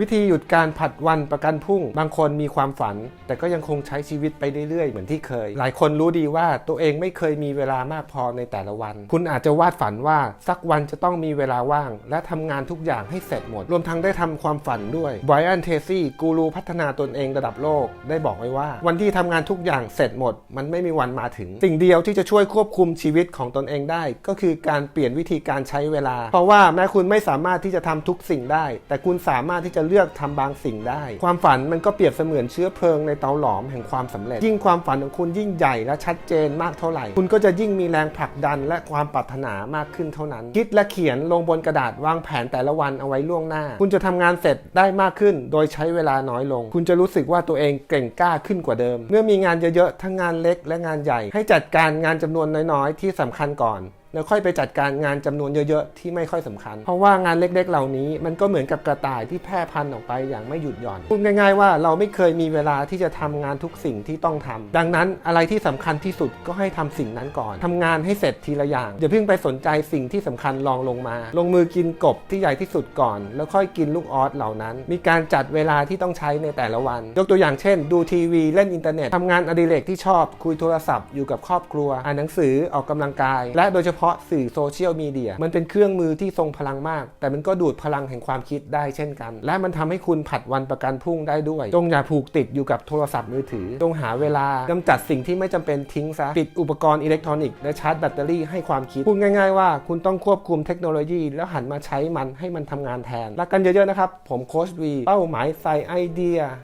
วิธีหยุดการผัดวันประกันพรุ่ง บางคนมีความฝัน แต่ก็ยังคงใช้ชีวิตไปเรื่อยๆ เหมือนที่เคย หลายคนรู้ดีว่าตัวเองไม่เคยมีเวลามากพอในแต่ละวัน คุณอาจจะวาดฝันว่าสักวันจะต้องมีเวลาว่าง และทำงานทุกอย่างให้เสร็จหมด รวมทั้งได้ทำความฝันด้วยไบรอันเทซี่กูรูพัฒนาตนเองระดับโลก ได้บอกไว้ว่า วันที่ทำงานทุกอย่างเสร็จหมด มันไม่มีวันมาถึง สิ่งเดียวที่จะช่วยควบคุมชีวิตของตนเองได้ ก็คือการเปลี่ยนวิธีการใช้เวลา เพราะว่าแม้คุณไม่สามารถที่จะทำทุกสิ่งได้ แต่คุณสามารถที่จะเลือกทำบางสิ่งได้ ความฝันมันก็เปรียบเสมือนเชื้อเพลิงในเตาหลอมแห่งความสำเร็จ ยิ่งความฝันของคุณยิ่งใหญ่และชัดเจนมากเท่าไหร่ คุณก็จะยิ่งมีแรงผลักดันและความปรารถนามากขึ้นเท่านั้น คิดและเขียนลงบนกระดาษวางแผนแต่ละวันเอาไว้ล่วงหน้า คุณจะทำงานเสร็จได้มากขึ้น โดยใช้เวลาน้อยลง คุณจะรู้สึกว่าตัวเองเก่งกล้าขึ้นกว่าเดิม เมื่อมีงานเยอะๆทั้งงานเล็กและงานใหญ่ ให้จัดการงานจำนวนน้อยๆ ที่สำคัญก่อน แล้วค่อยไปจัดการงานจำนวนเยอะๆ ที่ไม่ค่อยสำคัญ เพราะว่างานเล็กๆ เหล่านี้มันก็เหมือนกับกระต่ายที่แพร่พันธุ์ออกไปอย่างไม่หยุดหย่อนพูดง่ายๆว่าเราไม่เคยมีเวลาที่จะทำงานทุกสิ่งที่ต้องทำดังนั้นอะไรที่สำคัญที่สุดก็ให้ทำสิ่งนั้นก่อนทำงานให้เสร็จทีละอย่างอย่าเพิ่งไปสนใจสิ่งที่สำคัญรองลงมา ลงมือกินกบที่ใหญ่ที่สุดก่อน แล้วค่อยกินลูกออสเหล่านั้น มีการจัดเวลาที่ต้องใช้ในแต่ละวัน ยกตัวอย่างเช่น ดูทีวีเล่นอินเทอร์เน็ตทำงานอดิเรกที่ชอบคุยโทรศัพท์อยู่กับครอบครัวอ่านหนังสือออกกำลังกาย และโดยเฉพาะพาะสื่อโซเชียลมีเดียมันเป็นเครื่องมือที่ทรงพลังมาก แต่มันก็ดูดพลังแห่งความคิดได้เช่นกัน และมันทำให้คุณผัดวันประกันพรุ่งได้ด้วย จงอย่าผูกติดอยู่กับโทรศัพท์มือถือ จงหาเวลากำจัดสิ่งที่ไม่จำเป็นทิ้งซะ ปิดอุปกรณ์อิเล็กทรอนิกส์และชาร์จแบตเตอรี่ให้ความคิด พูดง่ายๆว่าคุณต้องควบคุมเทคโนโลยี แล้วหันมาใช้มันให้มันทำงานแทน รักกันเยอะๆนะครับ ผมโค้ชวี เป้าหมายใส่ไอเดีย